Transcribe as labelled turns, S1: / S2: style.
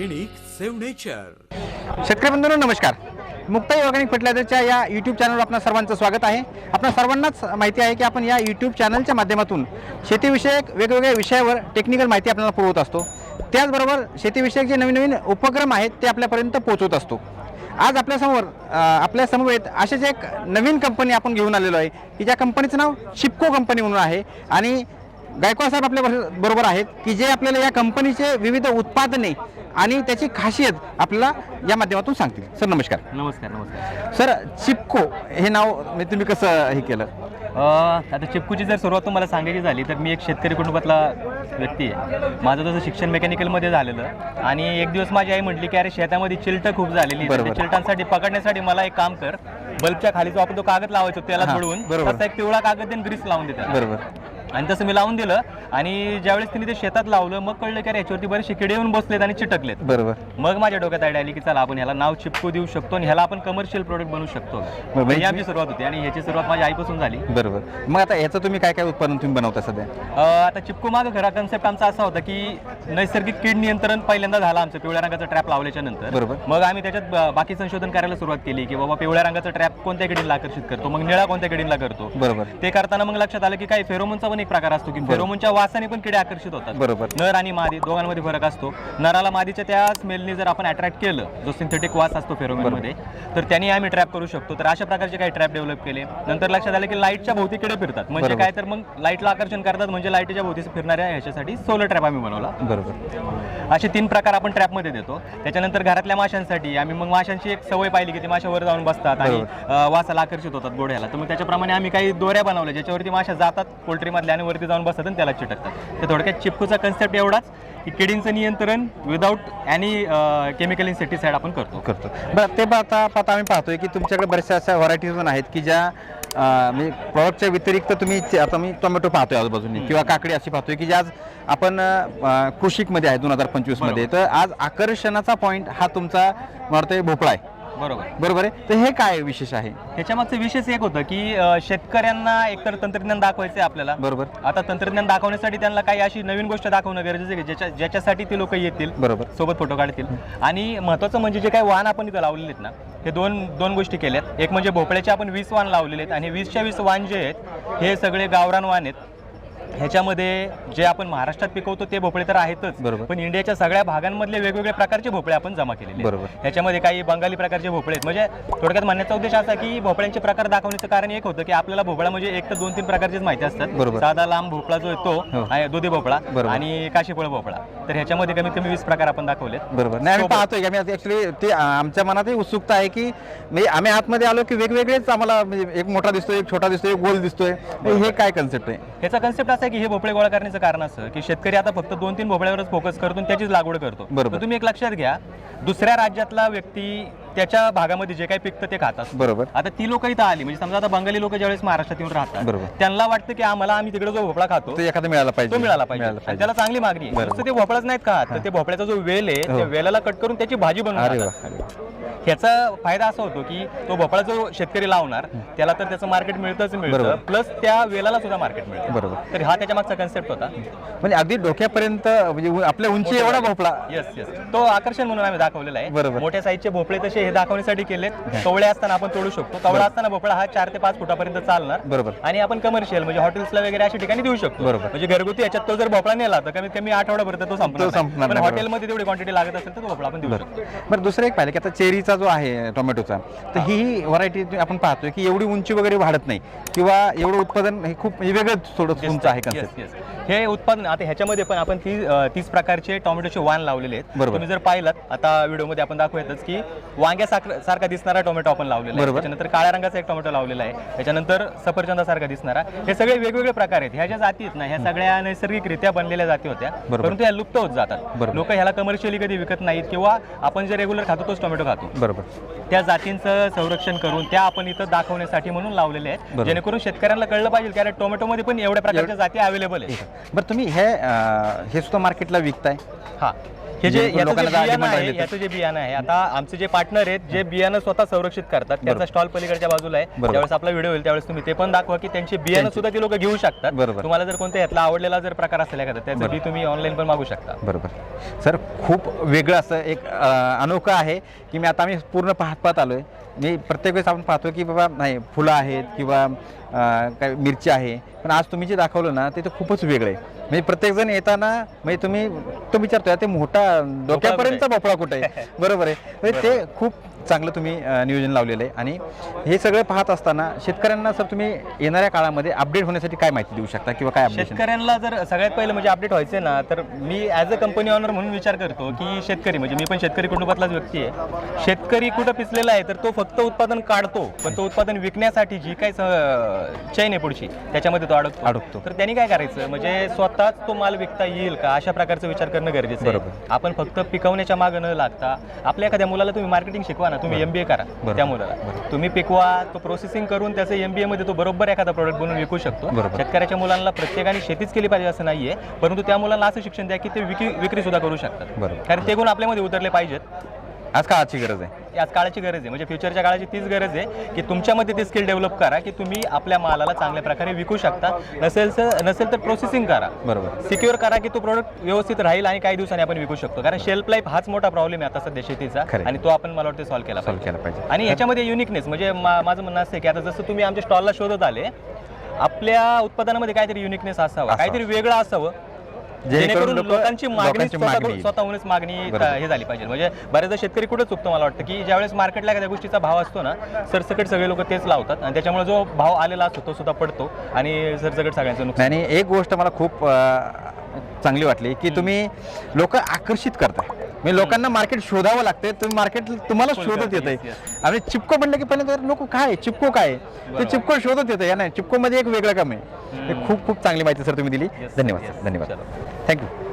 S1: Organic save nature.
S2: शेतकरी बंधूंनो नमस्कार. Muktai organic फर्टिलायझरच्या या यूट्यूब चॅनलवर आपणा सर्वांचं स्वागत आहे. आपल्या सर्वांनाच माहिती आहे की आपण या यूट्यूब चॅनलच्या माध्यमातून शेतीविषयक वेगवेगळ्या विषयावर टेक्निकल माहिती आपल्याला पुरवत असतो. त्याचबरोबर शेतीविषयक जे नवीन नवीन उपक्रम आहेत ते आपल्यापर्यंत पोहोचवत असतो. आज आपल्यासमोर अ, आपल्या समवेत असेच एक नवीन कंपनी आपण घेऊन आलेलो आहे की ज्या कंपनीचं नाव शिपको कंपनी म्हणून आहे आणि गायकवाड साहेब आपल्या बरोबर आहेत की जे आपल्याला या कंपनीचे विविध उत्पादने आणि त्याची खासियत आपल्याला या माध्यमातून सांगतील. सर नमस्कार.
S3: नमस्कार नमस्कार.
S2: सर चिपको हे नाव म्हणजे तुम्ही कसं हे केलं?
S3: अ, आता चिपकूची जर सुरुवात तुम्हाला सांगायची झाली तर मी एक शेतकरी कुटुंबातला व्यक्ती आहे. माझं तसं शिक्षण मेकॅनिकलमध्ये झालेलं. आणि एक दिवस माझी आई म्हटली की अरे शेतामध्ये चिलटं खूप झालेली तर
S2: बरोबर.
S3: त्या चिलटांसाठी पकडण्यासाठी मला एक काम कर. बल्बच्या खाली जो आपण तो कागद लावायचो त्याला
S2: हा,
S3: जोडून
S2: बरोबर.
S3: तसा एक पिवळा कागद देऊन ग्रीस लावून देतात
S2: बरोबर.
S3: आणि तसं मी लावून दिलं. आणि ज्यावेळेस तिने ते शेतात लावलं मग कळलं की याच्यावरती बरेचसे किडे येऊन बसलेत आणि चिटकलेत.
S2: बरोबर.
S3: मग माझ्या डोक्यात आयडिया आली की चला आपण ह्याला नाव चिपकू देऊ शकतो आणि ह्याला आपण कमर्शियल प्रोडक्ट बनवू शकतो. ही आमची सुरुवात होती आणि ह्याची सुरुवात माझ्या आईपासून झाली.
S2: बरोबर. मग आता याचं तुम्ही काय काय उत्पादन तुम्ही बनवता सध्या?
S3: आता चिपकू मागं खरा कन्सेप्ट आमचा असा होता की नैसर्गिक कीड नियंत्रण पहिल्यांदा झालं आमचं पिवळ्या रंगाचा ट्रॅप लावल्याच्या नंतर.
S2: बरोबर.
S3: मग आम्ही त्याच्यात बाकी संशोधन करायला सुरुवात केली की बाबा पिवळ्या रंगाचा ट्रॅप कोणत्या किडीला आकर्षित करतो? मग निळा कोणत्या किडीला करतो?
S2: बरोबर.
S3: ते करताना मग लक्षात आलं की काही फेरोमोनचा पण एक प्रकार असतो की फेरोमोनच्या वासाने पण किडे आकर्षित होतात.
S2: बरोबर.
S3: नर आणि मादी दोघांमध्ये फरक असतो. नराला मादीच्या त्या स्मेलने जर आपण अट्रॅक्ट केलं जो सिंथेटिक वास असतो फेरोमोनमध्ये तर त्यांनी आम्ही ट्रॅप करू शकतो. तर अशा प्रकारचे काही ट्रॅप डेव्हलप केले. नंतर लक्षात आलं की लाईटच्या भोवती किडे फिरतात. म्हणजे. काय तर मग लाईटला आकर्षण करतात म्हणजे लाईटच्या भोवती फिरणाऱ्या ह्याच्यासाठी सोलर ट्रॅप आम्ही बनवला.
S2: बरोबर.
S3: असे तीन प्रकार आपण ट्रॅपमध्ये देतो. त्याच्यानंतर घरातल्या माशांसाठी आम्ही मग माशांची एक सवय पाहिली की ते माशा वर जाऊन बसतात आणि वासाला आकर्षित होतात गोड्याला. तर मग त्याच्याप्रमाणे आम्ही काही दोऱ्या बनवल्या ज्याच्यावरती माशा जातात पोल्ट्रीमधल्या आणि वरती जाऊन बसतात आणि त्याला चिटकतात. तर थोडक्यात चिपकूचा कन्सेप्ट एवढाच की किडींचं नियंत्रण विदाऊट एनी केमिकल इन्सेक्टिसाइड आपण करतो.
S2: करतो. बरं ते पाहता पाहता आम्ही पाहतोय की तुमच्याकडे बऱ्याचशा अशा व्हरायटीज पण आहेत की ज्या म्हणजे प्रॉडक्टच्या व्यतिरिक्त तुम्ही आता मी टोमॅटो पाहतोय आजूबाजूने किंवा काकडी अशी पाहतोय की ज्या आज आपण कृषिकमध्ये आहे दोन हजार पंचवीसमध्ये तर आज आकर्षणाचा पॉईंट हा तुमचा मला भोपळा आहे.
S3: बरोबर.
S2: बरोबर आहे? तर हे काय विशेष आहे?
S3: ह्याच्यामागचं विशेष एक होतं की अ, शेतकऱ्यांना एकतर तंत्रज्ञान दाखवायचं आहे आपल्याला.
S2: बरोबर.
S3: आता तंत्रज्ञान दाखवण्यासाठी त्यांना काही अशी नवीन गोष्ट दाखवणं गरजेचं आहे की ज्याच्या ज्याच्यासाठी ते लोक येतील
S2: बरोबर.
S3: सोबत फोटो काढतील. आणि महत्वाचं म्हणजे जे काही वाहन आपण इथं लावलेले आहेत ना हे दोन दोन गोष्टी केल्यात. एक म्हणजे भोपळ्याचे आपण वीस वाहन लावलेले आहेत आणि वीसच्या वीस वाहन जे आहेत हे सगळे गावरान वाहन आहेत. ह्याच्यामध्ये जे आपण महाराष्ट्रात पिकवतो ते भोपळे तर आहेतच
S2: बरोबर.
S3: पण इंडियाच्या सगळ्या भागांमधले वेगवेगळे प्रकारचे भोपळे आपण जमा केलेले आहेत.
S2: बरोबर.
S3: ह्याच्यामध्ये काही बंगाली प्रकारचे भोपळे आहेत म्हणजे थोडक्यात म्हणण्याचा उद्देश असा की भोपळ्यांचे प्रकार दाखवण्याचं कारण एक होतं की आपल्याला भोपळा म्हणजे एक तर दोन तीन प्रकारचीच माहिती असतात
S2: बरोबर.
S3: साधा लांब भोपळा जो आहे
S2: हो.
S3: तो आहे दुधी भोपळा
S2: बरोबर.
S3: आणि काशीफळ भोपळा तर ह्याच्यामध्ये कमीत कमी वीस प्रकार आपण दाखवलेत
S2: बरोबर नाही आम्ही
S3: सोबत.
S2: पाहतोय की आम्ही ऍक्च्युली ते आ, आमच्या मनातही उत्सुकता आहे की म्हणजे आम्ही आतमध्ये आलो की वेगवेगळेच आम्हाला म्हणजे एक मोठा दिसतोय एक छोटा दिसतोय एक गोल दिसतोय हे काय कन्सेप्ट आहे
S3: ह्याचा कन्सेप्ट असा आहे की हे भोपळे गोळा करण्याचं कारण असं की शेतकरी आता फक्त दोन तीन भोपळ्यावरच फोकस करतो आणि त्याचीच लागवड करतो.
S2: बरोबर.
S3: तर तुम्ही एक लक्षात घ्या दुसऱ्या राज्यातला व्यक्ती त्याच्या भागामध्ये जे काही पिकतं ते खात असतो.
S2: बरोबर.
S3: आता ती लोक इथं आली म्हणजे समजा आता बंगाली लोक ज्यावेळेस महाराष्ट्रात येऊन राहतात
S2: बरोबर.
S3: त्यांना वाटतं की आम्हाला आम्ही तिकडे जो भोपळा खातो
S2: तो एखादा मिळाला पाहिजे.
S3: तो मिळाला पाहिजे. आणि त्याला चांगली मागणी आहे. नुसतं ते भोपळाच नाहीत का? तर ते भोपळ्याचा जो वेल आहे त्या वेलाला कट करून त्याची भाजी बनवून
S2: अरे वा
S3: खातात.
S2: अरे वा.
S3: ह्याचा फायदा असा होतो की तो भोपळा जो शेतकरी लावणार त्याला तर त्याचं मार्केट मिळतच. मिळतं. प्लस त्या वेलाला सुद्धा मार्केट मिळतं.
S2: बरोबर.
S3: तर हा त्याच्या मागचा कन्सेप्ट होता.
S2: म्हणजे अगदी डोक्यापर्यंत म्हणजे आपल्या उंची एवढा भोपळा.
S3: येस येस तो आकर्षण म्हणून आम्ही दाखवलेला आहे.
S2: बरोबर.
S3: मोठ्या साईजचे भोपळे तसे हे दाखवण्यासाठी केलेत कवळे असताना आपण तोडू शकतो. कवळा असताना भोपळा हा चार ते पाच फुटापर्यंत चालणार.
S2: बरोबर.
S3: आणि आपण कमर्शियल म्हणजे हॉटेल्सला वगैरे अशा ठिकाणी देऊ शकतो.
S2: बरोबर.
S3: म्हणजे घरगुती याच्यात तो जर भोपळा नेला तर कमीत कमी आठवड्यापर्यंत तो
S2: तो
S3: संपणार हॉटेलमध्ये तेवढी क्वांटिटी लागत असेल तर तो भोपळा आपण देऊ शकतो.
S2: बरं दुसरं एक पाहिलं की आता चेरीचा जो आहे टोमॅटोचा तर ही. व्हरायटी आपण पाहतोय की एवढी उंची वगैरे वाढत नाही किंवा एवढं उत्पादन हे खूप म्हणजे वेगळं थोडं उंच आहे कन्सेप्ट.
S3: हे उत्पादन आता ह्याच्यामध्ये पण आपण ती तीस प्रकारचे टोमॅटोचे वाण लावलेले आहेत.
S2: बरोबर.
S3: तुम्ही जर पाहिलात आता व्हिडिओमध्ये आपण दाखवतच की वांग्या सारखा दिसणारा टोमॅटो आपण लावलेला आहे.
S2: बरोबर.
S3: त्याच्यानंतर काळ्या रंगाचा एक टोमॅटो लावलेला आहे. त्याच्यानंतर सफरचंदासारखा दिसणारा. हे सगळे वेगवेगळे प्रकार आहेत. ह्या ज्या जाती आहेत ना ह्या सगळ्या नैसर्गिकरित्या बनलेल्या जाती होत्या. परंतु ह्या लुप्त होत जातात. लोक ह्याला कमर्शियली कधी विकत नाहीत किंवा आपण जे रेग्युलर खातो तोच टोमॅटो खातो.
S2: बरोबर.
S3: त्या जातींचं संरक्षण करून त्या आपण इथं दाखवण्यासाठी म्हणून लावलेले आहेत.
S2: बरोबर.
S3: जेणेकरून शेतकऱ्यांना कळलं पाहिजे की अरे टोमॅटोमध्ये पण एवढ्या प्रकारच्या जाती अवेलेबल आहेत.
S2: बरं तुम्ही हे अं, हे सुद्धा मार्केटला विकताय?
S3: हा. हे जे याचं जे
S2: लोकांना
S3: बियाणं आहे
S2: राहिली तर.
S3: याचं जे बियाणं आहे आता आमचे जे पार्टनर आहेत जे बियाणं स्वतः संरक्षित करतात त्यांचा स्टॉल पलीकडच्या बाजूला आहे.
S2: बरोबर.
S3: त्यावेळेस आपला व्हिडिओ होईल त्यावेळेस तुम्ही ते पण दाखवा की त्यांचे बियाणं. सुद्धा ती लोक घेऊ शकतात.
S2: बरोबर.
S3: तुम्हाला जर कोणत्या यातला आवडलेला जर प्रकार असेल एखादा त्याचं बी तुम्ही ऑनलाईन पण मागू शकता.
S2: बरोबर. सर खूप वेगळं असं एक अं, अनोखं आहे की मी आता आम्ही पूर्ण पाहत पाहत आलो आहे मी प्रत्येक वेळेस आपण पाहतो की बाबा नाही फुलं आहेत किंवा काय मिरची आहे. पण आज तुम्ही जे दाखवलं ना ते तर खूपच वेगळं आहे. म्हणजे प्रत्येकजण येताना म्हणजे तुम्ही तो विचारतोय ते मोठा डोक्यापर्यंत भोपळा कुठे आहे? बरोबर आहे. म्हणजे ते खूप चांगलं तुम्ही नियोजन लावलेलं आहे. आणि हे सगळं पाहत असताना शेतकऱ्यांना सर तुम्ही येणाऱ्या काळामध्ये अपडेट होण्यासाठी काय माहिती देऊ शकता किंवा काय
S3: शेतकऱ्यांना जर सगळ्यात पहिलं म्हणजे अपडेट व्हायचे ना तर मी ॲज अ कंपनी ऑनर म्हणून विचार करतो की शेतकरी म्हणजे मी पण शेतकरी कुटुंबातलाच व्यक्ती आहे. शेतकरी कुठं पिसलेला आहे तर तो फक्त उत्पादन काढतो पण तो उत्पादन विकण्यासाठी जी काही चैन आहे पुढची त्याच्यामध्ये तो अडकतो.
S2: अडकतो.
S3: तर त्यांनी काय करायचं म्हणजे स्वतःच तो माल विकता येईल का अशा प्रकारचा विचार करणं गरजेचं आहे. आपण फक्त पिकवण्याच्या मागं न लागता आपल्या एखाद्या मुलाला तुम्ही मार्केटिंग शिकवा ना तुम्ही एमबीए करा. त्या मुलाला तुम्ही पिकवा तो प्रोसेसिंग करून त्याचं एमबीए मध्ये तो बरोबर एखादा प्रोडक्ट बनवून विकू शकतो. शेतकऱ्याच्या मुलांना प्रत्येकाने शेतीच केली पाहिजे असं नाहीये परंतु त्या मुलांना असं शिक्षण द्या की ते विक्री विक्री सुद्धा करू शकतात. कारण ते गुण आपल्यामध्ये उतरले पाहिजेत
S2: आज काळाची गरज आहे.
S3: याच काळाची गरज आहे. म्हणजे फ्युचरच्या काळाची तीच गरज आहे की तुमच्यामध्ये ते स्किल डेव्हलप करा की तुम्ही आपल्या मालाला चांगल्या प्रकारे विकू शकता. नसेल तर नसेल तर प्रोसेसिंग करा.
S2: बरोबर.
S3: सिक्युअर करा की तो प्रोडक्ट व्यवस्थित राहील आणि काही दिवसांनी आपण विकू शकतो. कारण शेल्फ लाईफ हाच मोठा प्रॉब्लेम आहे आता सध्या शेतीचा
S2: खरं आहे.
S3: आणि तो आपण मला वाटतं सॉल्व्ह केला
S2: सॉल्व्ह
S3: पाहिजे.
S2: केला पाहिजे.
S3: आणि याच्यामध्ये युनिकनेस म्हणजे मा- माझं म्हणणं असं आहे की आता जसं तुम्ही आमच्या स्टॉलला शोधत आले आपल्या उत्पादनामध्ये काहीतरी युनिकनेस असावं
S2: असावं.
S3: काहीतरी वेगळं असावं.
S2: जेणेकरून
S3: जेणेकरून
S2: लोकं-
S3: लोकांची मागणी. स्वतःहूनच मागणी. हे झाली पाहिजे म्हणजे बऱ्याचदा शेतकरी कुठं चुकतो मला वाटतं की ज्यावेळेस मार्केटला एखाद्या गोष्टीचा भाव असतो ना सरसकट सगळे लोक तेच लावतात आणि त्याच्यामुळे जो भाव आलेला असतो तो सुद्धा पडतो आणि सरसकट सगळ्यांचं नुकसान
S2: आणि एक गोष्ट मला खूप चांगली वाटली की तुम्ही लोक आकर्षित करताय म्हणजे लोकांना मार्केट शोधावं लागतंय. तुम्ही मार्केट तुम्हाला शोधत येत आणि चिपको म्हणलं की पहिले लोक काय? चिपको काय? ते चिपको शोधत येतं या नाही चिपको मध्ये एक वेगळं काम आहे. खूप खूप चांगली माहिती सर तुम्ही दिली. धन्यवाद धन्यवाद. थँक्यू